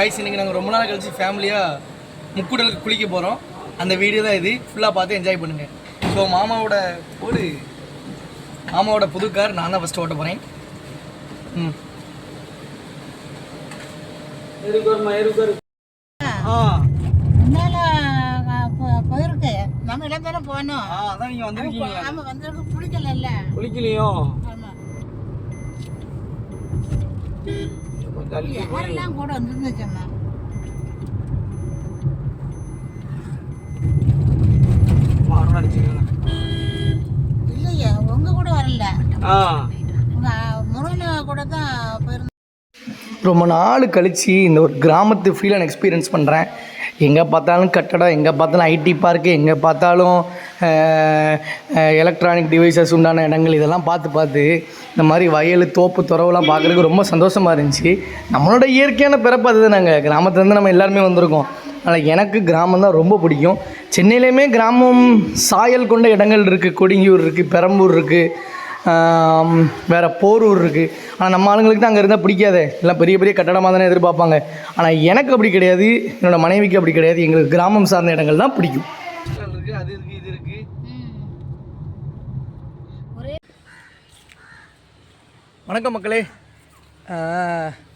Guys இன்னைக்கு நாங்கள் ரொம்ப நாள் கழிச்சு ஃபேமிலியாக முக்குடலுக்கு குளிக்க போகிறோம் அந்த வீடியோ தான் இது. ஃபுல்லாக பார்த்து என்ஜாய் பண்ணுங்க. ஸோ மாமாவோட ஒரு மாமாவோட புது கார் நான் தான் ஃபஸ்ட்டு ஓட்ட போகிறேன் ம். போயிருக்கு. நம்ம இடம் தானே போனோம் ஆ அதான் நீங்கள் வந்திருக்கீங்களா நாம வந்திருக்கு குளிக்கலையோ? ஆமா. யாரெல்லாம் கூட வந்துருந்து சொன்னா? இல்லையா உங்க கூட வரல. ஆ. உங்க முருகன் கூட தான் ரொம்ப நாள் கழித்து இந்த ஒரு கிராமத்து ஃபீல் அண்ட் எக்ஸ்பீரியன்ஸ் பண்ணுறேன் எங்கே பார்த்தாலும் கட்டடம் எங்கே பார்த்தாலும் ஐடி பார்க்கு எங்கே பார்த்தாலும் எலக்ட்ரானிக் டிவைசஸ் உண்டான இடங்கள் இதெல்லாம் பார்த்து பார்த்து இந்த மாதிரி வயல் தோப்பு துறவுலாம் பார்க்குறதுக்கு ரொம்ப சந்தோஷமாக இருந்துச்சு. நம்மளோட இயற்கையான பிறப்பு அது நாங்கள் கிராமத்துலேருந்து நம்ம எல்லாருமே வந்திருக்கோம். அதனால் எனக்கு கிராமம் தான் ரொம்ப பிடிக்கும். சென்னையிலையுமே கிராமம் சாயல் கொண்ட இடங்கள் இருக்குது கொடிங்கியூர் இருக்குது பெரம்பூர் இருக்குது வேறு போரூர் இருக்குது ஆனால் நம்ம ஆளுங்களுக்கு தான் அங்கே இருந்தால் பிடிக்காதே. எல்லாம் பெரிய பெரிய கட்டடமாக தானே எதிர்பார்ப்பாங்க. ஆனால் எனக்கு அப்படி கிடையாது. என்னோடய மனைவிக்கு அப்படி கிடையாது. எங்களுக்கு கிராமம் சார்ந்த இடங்கள் தான் பிடிக்கும். இருக்குது அது இருக்குது இது இருக்குது ஒரே வணக்கம் மக்களே.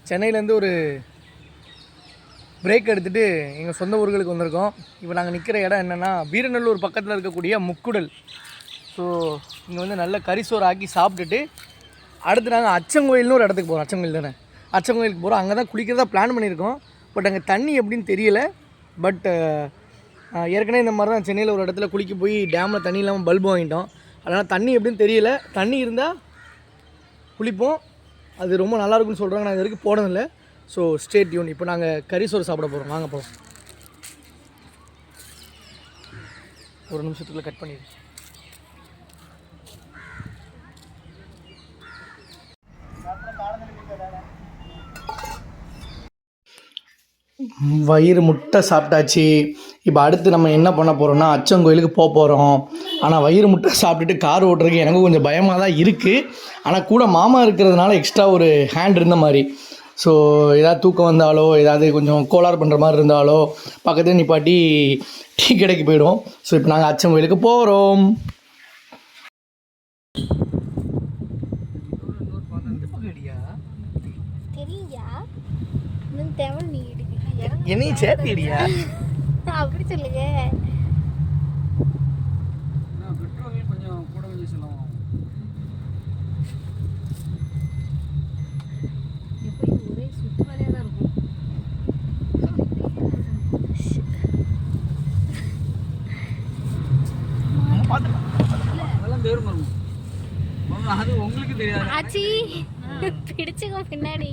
சென்னையிலேருந்து ஒரு பிரேக் எடுத்துகிட்டு எங்கள் சொந்த ஊர்களுக்கு வந்திருக்கோம். இப்போ நாங்கள் நிற்கிற இடம் என்னென்னா வீரநல்லூர் பக்கத்தில் இருக்கக்கூடிய முக்குடல். ஸோ இங்கே வந்து நல்ல கரிசோறு ஆக்கி சாப்பிட்டுட்டு அடுத்து நாங்கள் அச்சங்கோயில்னு ஒரு இடத்துக்கு போகிறோம் அச்சங்கோயில் தானே? அச்சங்கோயிலுக்கு போகிறோம் அங்கே தான் குளிக்கிறதா பிளான் பண்ணியிருக்கோம். பட் அங்கே தண்ணி எப்படின்னு தெரியல. பட் ஏற்கனவே இந்த மாதிரி தான் சென்னையில் ஒரு இடத்துல குளிக்க போய் டேமில் தண்ணி இல்லாமல் பல்பு வாங்கிட்டோம். அதனால் தண்ணி எப்படின்னு தெரியல. தண்ணி இருந்தால் குளிப்போம். அது ரொம்ப நல்லா இருக்கும்னு சொல்கிறாங்க நான் இது வரைக்கும் போனதில்லை. ஸோ ஸ்டேட் டியூன் இப்போ நாங்கள் கறி சோறு சாப்பிட போகிறோம் வாங்க போகிறோம் ஒரு நிமிஷத்துக்குள்ளே கட் பண்ணிடு. வயிறு முட்டை சாப்பிட்டாச்சு. இப்போ அடுத்து நம்ம என்ன பண்ண போகிறோம்னா அச்சங்கோயிலுக்கு போக போகிறோம் ஆனால் வயிறு முட்டை சாப்பிட்டுட்டு கார் ஓட்டுறதுக்கு எனக்கும் கொஞ்சம் பயமாக தான் இருக்குது ஆனால் கூட மாமா இருக்கிறதுனால எக்ஸ்ட்ரா ஒரு ஹேண்ட் இருந்த மாதிரி. ஸோ ஏதாவது தூக்கம் வந்தாலோ ஏதாவது கொஞ்சம் கோளாறு பண்ணுற மாதிரி இருந்தாலோ பக்கத்துல நிப்பாட்டி டீ கடைக்கு போயிடுவோம். ஸோ இப்போ நாங்கள் அச்சங்கோயிலுக்கு போகிறோம் தெரியா இன்னும் தேவல் நீ எடுக்க என்னையும் சேர்த்திடியா? அப்படி சொல்லுங்க. எப்படி ஒரே சுற்றுலாவே தான் இருக்கும். அது உங்களுக்கு தெரியாது. ஆச்சி பிடிச்சுக்கோ பின்னாடி.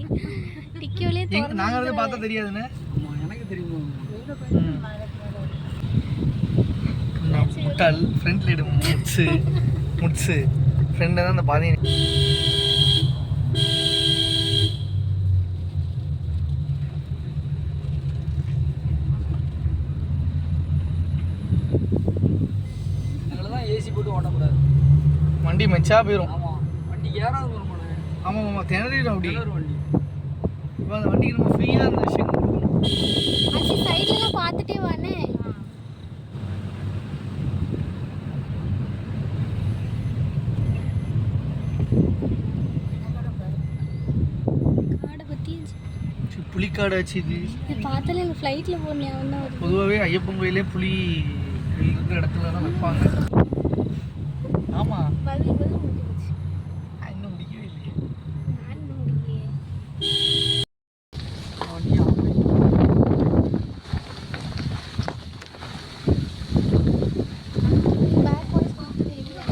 டிக்கியோலே நாங்கள் வந்து பார்த்தா தெரியாதுன்னு. எனக்கு தெரியுமா. முட்டாள் ஃப்ரெண்ட்ல இடு முட்ஸு முட்ஸு ஃப்ரெண்டு தான் அந்த பாதி தான் ஏசி போட்டு ஓட்டக்கூடாது. வண்டி மெச்சா போயிடும் ஆமாம் வண்டி ஏறாது ஆமாம் ஆமாம் திணறிடும் அப்படி. ஒரு வண்டி. இப்போ அந்த வண்டிக்கு நம்ம ஃப்ரீயாக அந்த விஷயம் கொடுக்கணும். புலிக்காடு ஆச்சு இது பார்த்தாலே எனக்கு ஃப்ளைட்டில் போன ஞாபகம் தான் வருது. பொதுவாகவே ஐயப்பன் கோயிலே புலி இருக்கிற இடத்துல தான் வைப்பாங்க. ஆமாம் பதில் பதில் முடிஞ்சு போச்சு இன்னும் முடிக்கவே இல்லையே நான் இன்னும் முடியலையே வண்டி ஆஃப் பண்ணி பேக் வாய்ஸ் பார்த்துட்டு இல்லை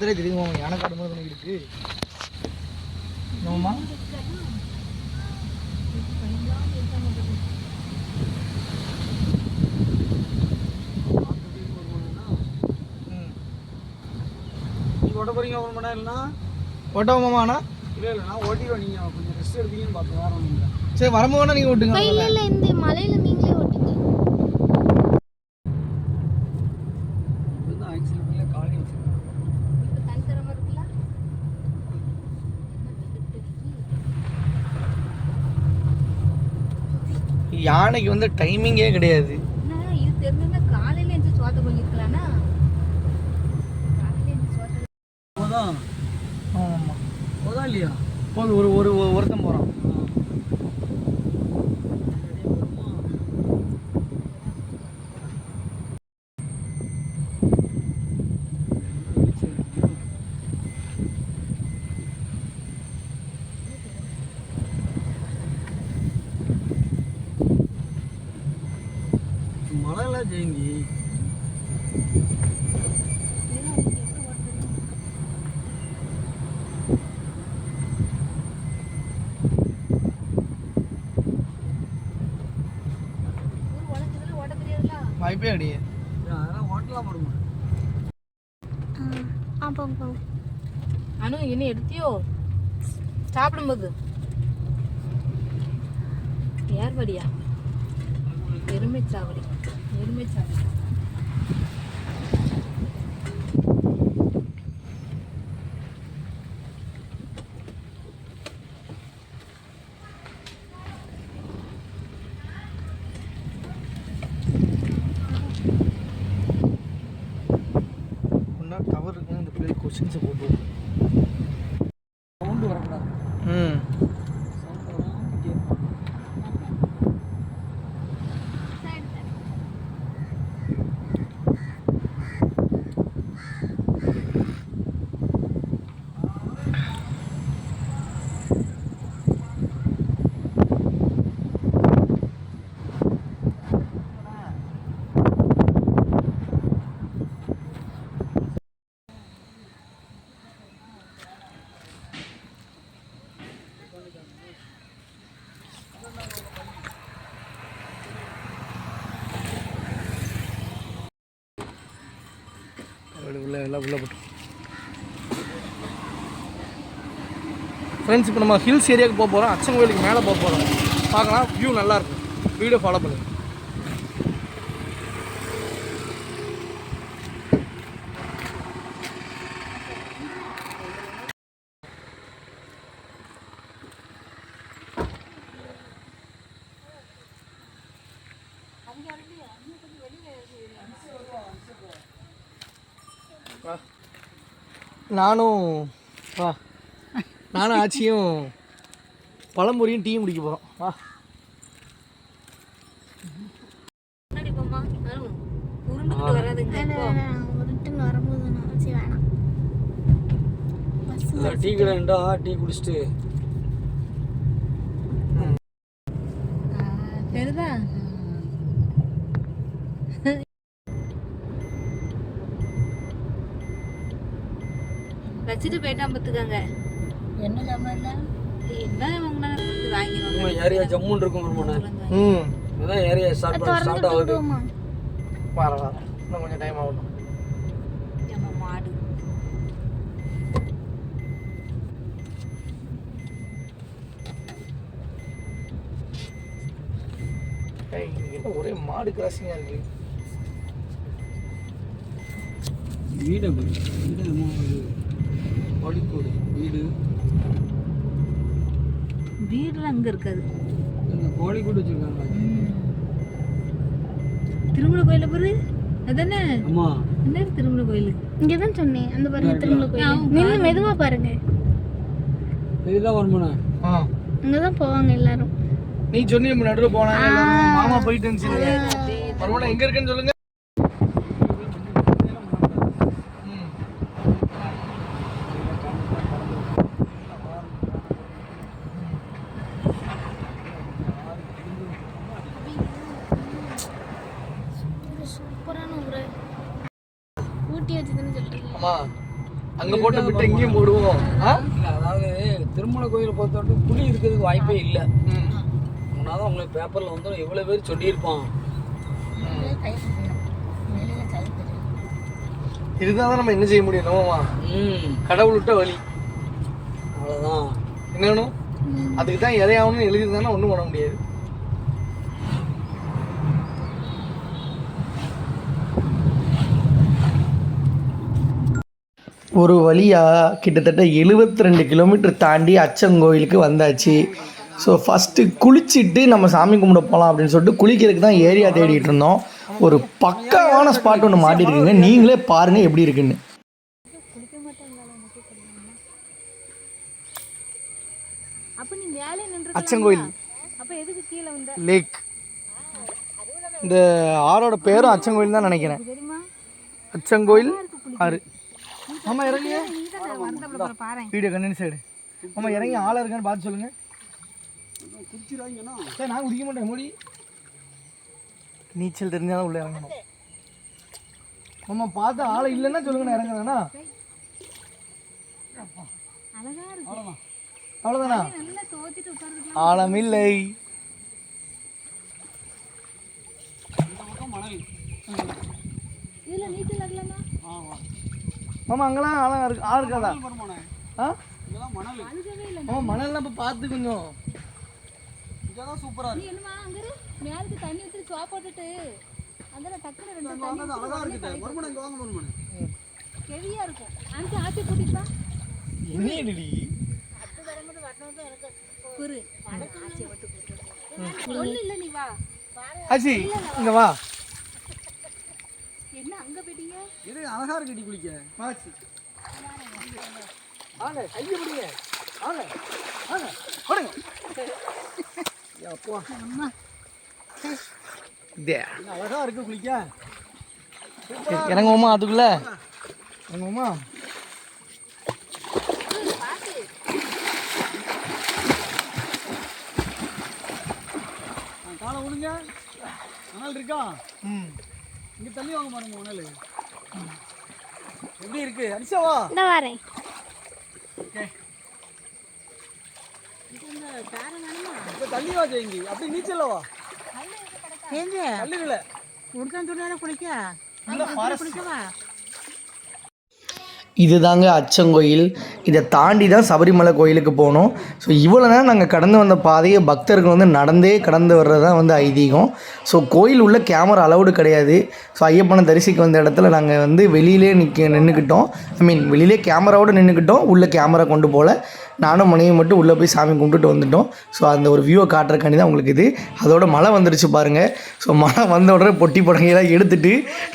பார்த்தாலே தெரியுமா யானை காடு மாதிரி தானே இருக்கு என்னம்மா? ஓட்ட போறீங்க ஒரு மணி நேரம் இல்லைன்னா ஓட்டோமாண்ணா இல்லை இல்லை நான் ஓட்டிடுவேன் நீங்கள் கொஞ்சம் ரெஸ்ட் எடுப்பீங்கன்னு பார்த்தேன் வேற ஒன்றும் இல்லை சரி வரும்போது நீங்கள் ஓட்டுங்க இல்லை இல்லை இந்த மலை யானைக்கு வந்து டைமிங்கே கிடையாது. என்ன? இது தெரிஞ்சிருந்தா காலையில எந்த சோத்த பண்ணிருக்கலாம்னா காலையில எந்த சோத்த போதான் ஆமாம் போதா இல்லையா? போது ஒரு ஒரு ஒரு- ஒருத்தன் போகிறான் வாய்ப்பே கிடையாது அதெல்லாம் ஓட்டலாம் போடுமா அனு என்ன எடுத்தியோ? சாப்பிடும்போது. ஏர்படியா எருமை சாவடி எருமை சாவடி ஒன்றா டவர் இருக்குன்னு இந்த பிள்ளைகள் கொஸ்டின்ஸை போட்டு சவுண்டு வரக்கூடாது ம் சவுண்டு வராமல் கேட்பான் அப்படி உள்ள எல்லாம் உள்ள போட்டு. ஃப்ரெண்ட்ஸ் இப்போ நம்ம ஹில்ஸ் ஏரியாவுக்கு போக போகிறோம் அச்சன் கோயிலுக்கு மேலே போக போகிறோம் பார்க்கலாம் வியூ நல்லாயிருக்கும் வீடியோ ஃபாலோ பண்ணுங்கள் வா. நானும் வா. நானும் ஆச்சியும் பழம்பொரியும் டீயும் குடிக்க போகிறோம் வா. முன்னாடி போம்மா. அனு உருண்டுக்கிட்டு வராதுங்க இப்போ உருட்டுன்னு வரும்போது நான் வச்சு வேணாம் இல்லை டீ கடைண்டா டீ குடிச்சிட்டு தெரியுதா வச்சுட்டு போயிட்டான் பார்த்துக்கங்க. என்ன சம்பளம் என்ன வாங்கினாலும் வாங்கிடுவாங்க ஏரியா ஜம்முன்னு இருக்கும் ம். இதுதான் ஏரியா ஸ்டார்ட் பண்ண ஸ்டார்ட் ஆகுது. வர வர இன்னும் கொஞ்சம் டைம் நம்ம மாடு. ஒரே மாடு கிராசிங்காக இருக்கு. வீடு வீடு கோழிக்கோடு வீடு? வீடுலாம் அங்கே இருக்காது. இந்த கோழிக்கூடு வச்சிருக்காங்க திருமண கோயில பாரு. அதானே? அம்மா. என்ன திருமண கோயில்? இங்கே தான் சொன்னேன். அந்த பாருங்க திருமலை கோயில். நின்று மெதுவாக பாருங்க. இதுதான் வருமானே? ஆ. அங்கே தான் போவாங்க எல்லாரும். நீ சொன்னி நடுவில் போனாங்க. மாமா போயிட்டு இருந்துச்சு பரவாயில்ல எங்கே இருக்குன்னு சொல்லுங்க. ஆமா அங்க போட்டு விட்டு இங்கேயும் போடுவோம். அதாவது திருமண கோயிலை பொறுத்தவரைக்கும் புளி இருக்கிறதுக்கு வாய்ப்பே இல்லை. ம். முன்னாதான் உங்களுக்கு பேப்பரில் வந்து எவ்வளோ பேர் சொல்லியிருப்பான். இதுதான் தான் நம்ம என்ன செய்ய முடியும் நோவா ம். கடவுள் விட்ட வழி. அவ்வளோதான் என்ன வேணும்? அதுக்கு தான் எதையாகணும்னு எழுதியிருந்தானா ஒன்றும் பண்ண முடியாது. ஒரு வழியாக கிட்டத்தட்ட 72 ரெண்டு கிலோமீட்டர் தாண்டி அச்சங்கோயிலுக்கு வந்தாச்சு. ஸோ ஃபஸ்ட்டு குளிச்சுட்டு நம்ம சாமி கும்பிட போகலாம் அப்படின்னு சொல்லிட்டு குளிக்கிறதுக்கு தான் ஏரியா தேடிட்டு இருந்தோம். ஒரு பக்காவான ஸ்பாட் ஒன்று மாட்டிருக்குங்க. நீங்களே பாருங்கள் எப்படி இருக்குன்னு. அப்ப நீ மேலே நின்று அச்சங்கோயில் அப்ப எதுக்கு கீழே வந்த? லேக் இந்த ஆறோட பேரும் அச்சங்கோயில் தான் நினைக்கிறேன். அச்சங்கோயில் ஆறு. ஆமா இறங்கி வீடியோ கண்ணு சைடு. ஆமா இறங்கி ஆளா இருக்கான்னு பார்த்து சொல்லுங்க. சரி நான் குடிக்க மாட்டேன் மூடி நீச்சல் தெரிஞ்சாதான் உள்ள இறங்கணும். ஆமா பார்த்து ஆளை இல்லைன்னா சொல்லுங்க நான் இருக்கு. அவ்வளோதானா நல்லா தோத்திட்டு உட்கார்ந்து ஆழமில்லை இதுல நீச்சல் அடலாமா மாமா அங்கெல்லாம் ஆழம் இருக்கு ஆள் இருக்காதா? ஆ? ஆமா மணல்லாம் இப்போ பார்த்து கொஞ்சம். நீ என்னமா அங்க மேலுக்கு தண்ணி ஊத்தி சோப் போட்டுட்டு. டக்குனு ரெண்டு தண்ணி இருக்கும். ஆத்தி கூட்டிப்பா என்னடி? குரு ஆச்சி விட்டு ஒண்ணு இல்ல நீ வா. ஆச்சி இங்க வா. என்ன அங்க போயிட்டீங்க? இது அழகா இருக்குடி குளிக்க? ஆச்சி வாங்க கையை பிடிங்க. வாங்க வாங்க போடுங்க. இதே இது அழகா இருக்கு குளிக்க? இறங்குவோமா அதுக்குள்ள? இறங்குவோமா? காலை விடுங்க மணல் இருக்கா? ம். தள்ளி வாங்க பாருங்க மணல். எப்படி இருக்கு? அடிச்சாவா இந்த வரேன். இப்ப தள்ளி வா ஜெயந்தி அப்படி நீச்சல்ல வா. எங்க தள்ளுகல உடுத்தான் துணியால குளிக்க? குளிக்கவா? இதுதாங்க அச்சங்கோயில். இதை தாண்டி தான் சபரிமலை கோயிலுக்கு போகணும். ஸோ இவ்வளோ நேரம் நாங்கள் கடந்து வந்த பாதையை பக்தர்கள் வந்து நடந்தே கடந்து வர்றது தான் வந்து ஐதீகம். ஸோ கோயில் உள்ள கேமரா அலௌடு கிடையாது. ஸோ ஐயப்பனை தரிசிக்க வந்த இடத்துல நாங்கள் வந்து வெளியிலே நிற்க நின்றுக்கிட்டோம் ஐ மீன் வெளியிலே கேமராவோடு நின்றுக்கிட்டோம் உள்ளே கேமரா கொண்டு போகல. நானும் மனைவி மட்டும் உள்ளே போய் சாமி கும்பிட்டுட்டு வந்துட்டோம். ஸோ அந்த ஒரு வியூவை காட்டுறக்காண்டி தான் உங்களுக்கு இது. அதோட மழை வந்துருச்சு பாருங்கள் ஸோ மழை வந்த உடனே பொட்டி படங்கையெல்லாம் எடுத்துட்டு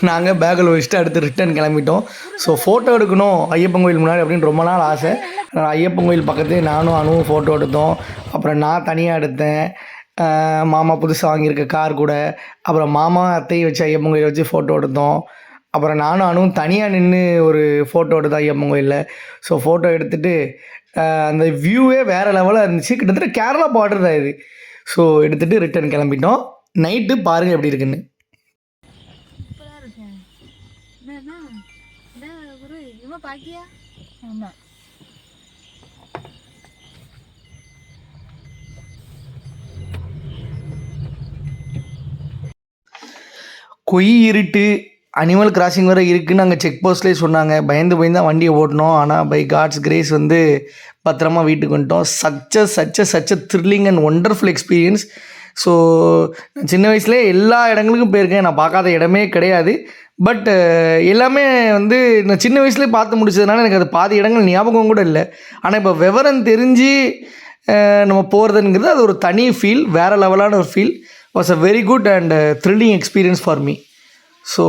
நாங்கள் பேக்கில் வச்சுட்டு அடுத்து ரிட்டர்ன் கிளம்பிட்டோம். ஸோ ஃபோட்டோ எடுக்கணும். ஐயப்பன் கோயில் முன்னாடி அப்படின்னு ரொம்ப நாள் ஆசை. அதனால ஐயப்பன் கோயில் பக்கத்துலேயே நானும் அணுவும் ஃபோட்டோ எடுத்தோம். அப்புறம் நான் தனியாக எடுத்தேன். மாமா புதுசாக வாங்கியிருக்க கார் கூட. அப்புறம் மாமா அத்தையை வச்சு ஐயப்பன் கோயிலை வச்சு ஃபோட்டோ எடுத்தோம். அப்புறம் நானும் அணுவும் தனியாக நின்று ஒரு ஃபோட்டோ எடுத்தோம் ஐயப்பன் கோயிலில். ஸோ ஃபோட்டோ எடுத்துட்டு அந்த வியூவே வேறு லெவலாக இருந்துச்சு. கிட்டத்தட்ட கேரளா பார்டர் தான் இது. ஸோ எடுத்துகிட்டு ரிட்டர்ன் கிளம்பிட்டோம். நைட்டு பாருங்கள் எப்படி இருக்குன்னு. பாக்கியா ஆமா. கொய் இருட்டு அனிமல் கிராசிங் வரை இருக்குன்னு அங்கே செக் போஸ்ட்லேயே சொன்னாங்க. பயந்து பயந்து தான் வண்டியை ஓட்டினோம். ஆனால் பை காட்ஸ் கிரேஸ் வந்து பத்திரமா வீட்டுக்கு வந்துட்டோம். சச்ச சச்ச சச்ச thrilling and wonderful experience so சின்ன வயசுலேயே எல்லா இடங்களுக்கும் போயிருக்கேன். நான் பார்க்காத இடமே கிடையாது. பட் எல்லாமே வந்து நான் சின்ன வயசுலேயே பார்த்து முடிச்சதுனால எனக்கு அது பாதி இடங்கள் ஞாபகம் கூட இல்லை. ஆனால் இப்போ விவரம் தெரிஞ்சு நம்ம போகிறதுங்கிறது அது ஒரு தனி ஃபீல் வேறு லெவலான ஒரு feel was a very good and thrilling experience for me so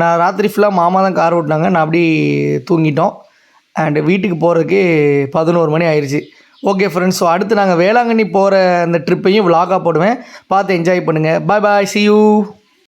நான் ராத்திரி ஃபுல்லாக மாமா தான் கார் ஓட்டினாங்க. நான் அப்படி தூங்கிட்டோம். அண்டு வீட்டுக்கு போகிறதுக்கு பதினோரு மணி ஆயிடுச்சு ஓகே ஃப்ரெண்ட்ஸ் ஸோ அடுத்து நாங்கள் வேளாங்கண்ணி போகிற அந்த ட்ரிப்பையும் விலாகாக போடுவேன். பார்த்து என்ஜாய் பண்ணுங்கள் பாய் பாய் சி யூ